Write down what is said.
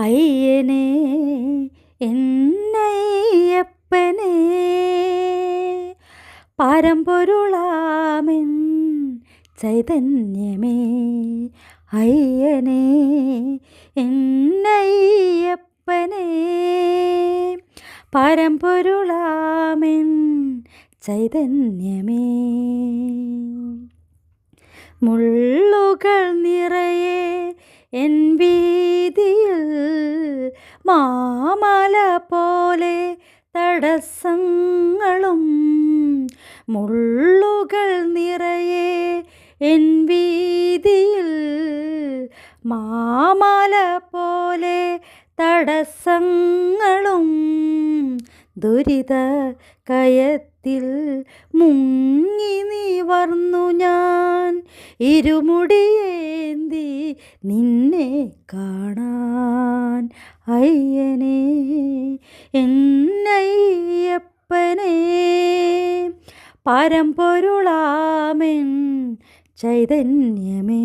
അയ്യനേ എന്നയ്യപ്പനേ. പരമ്പൊരുളാമെൻ ചൈതന്യമേ അയ്യനേ എന്നയ്യപ്പനേ. പരമ്പൊരുളാമെൻ ചൈതന്യമേ. മുള്ളുകൾ നിറയെ എൻ മാമല പോലെ തടസ്സങ്ങളും മുള്ളുകൾ നിറയെ എൻ വീതിയിൽ മാമല പോലെ തടസ്സങ്ങളും ദുരിത കയത്തിൽ മുങ്ങി നിവർന്നു ഞാൻ ഇരുമുടിയേന്തി നിന്നെ കാണാൻ. അയ്യനെ എന്നയ്യപ്പനെ പരമ്പൊരുളാമെൻ ചൈതന്യമേ.